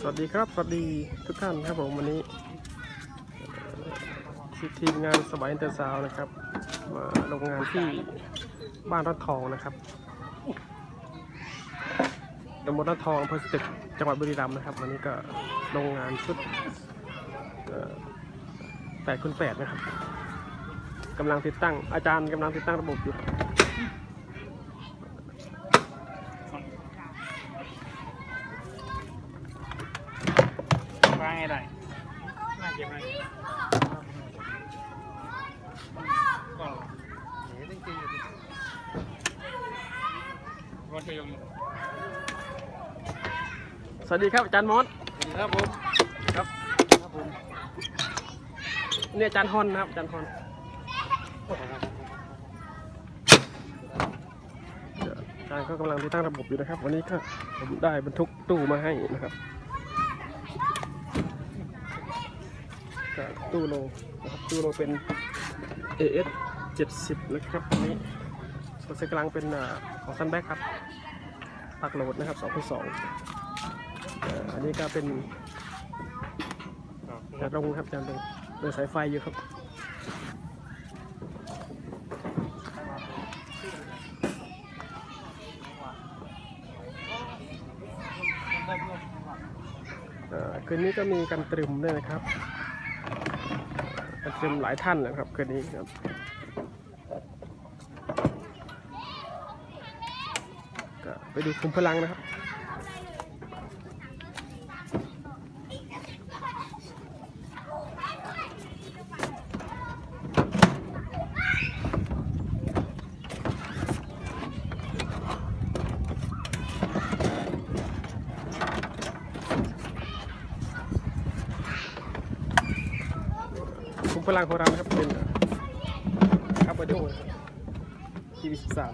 สวัสดีครับ สวัสดีทุกท่านครับผมวันนี้ทีมงานสบายอินเตอร์ซาวน์นะครับ มาลงงานที่บ้านรัดทองนะครับตำบลรัดทองอำเภอสตึกจังหวัดบุรีรัมย์นะครับ วันนี้ก็ลงงานชุดแปดคูณแปดนะครับกำลังติดตั้งอาจารย์กำลังติดตั้งระบบอยู่ ว่าไงได้น่าเก็บไหมก็เหนือจริงๆอยู่ดิรถจะยงอยู่สวัสดีครับอาจารย์มอสครับผมครับครับผมเนี่ยอาจารย์ฮอนนะครับอาจารย์ฮอนอาจารย์ก็กำลังติดตั้งระบบอยู่นะครับ วันนี้ก็ผมได้บรรทุกตู้มาให้นะครับ ก็ตู้โลนะครับตู้โลเป็น AS 70 นะครับอันนี้ส่วนเส้นกลางเป็นของซันแบ็กครับปักโหลดนะครับ2.2อันนี้ก็เป็นจานรงครับจานรงเป็นสายไฟอยู่ครับอ่อคืนนี้ก็มีการตรึมด้วยนะครับ การตรึมหลายท่านนะครับคืนนี้ครับไปดูคุมพลังนะครับ พลังของเรานะครับเป็นอัปเดโดทีวีสิบสาม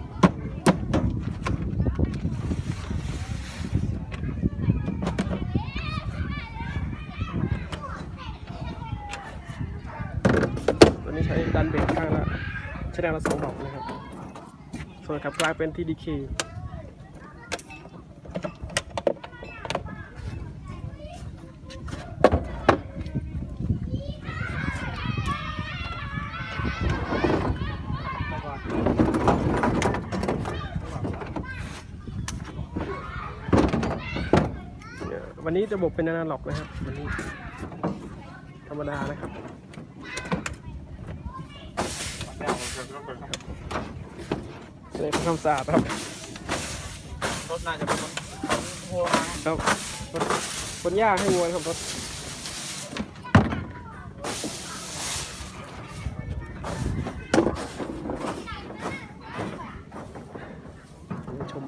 วันนี้ใช้ดันเบรกข้างละใช้แนวละสองดอกนะครับ ส่วนขับกลางเป็น TDK วันนี้ระบบเป็นอนาล็อกนะครับ วันนี้ ธรรมดานะครับเลยทำความสะอาดครับรถน่าจะเป็นรถหัวครับรถคนยากให้งวนครับรถ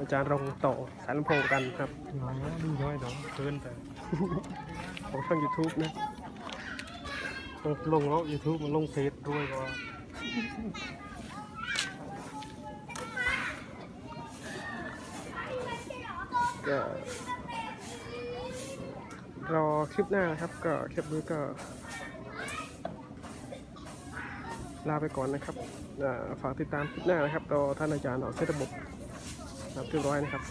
อาจารย์รงต่อสายลำโพงกันครับน้อยดูน้อยน้องเกินแต่ของช่อง YouTube นะลงแล้วยูทูบมันลงเฟซด้วยก็ก็รอคลิปหน้านะครับ ก็คลิปนี้ก็ ลาไปก่อนนะครับฝากติดตามคลิปหน้านะครับรอท่านอาจารย์ออกเซตระบบ ครับเรียบร้อยนะครับ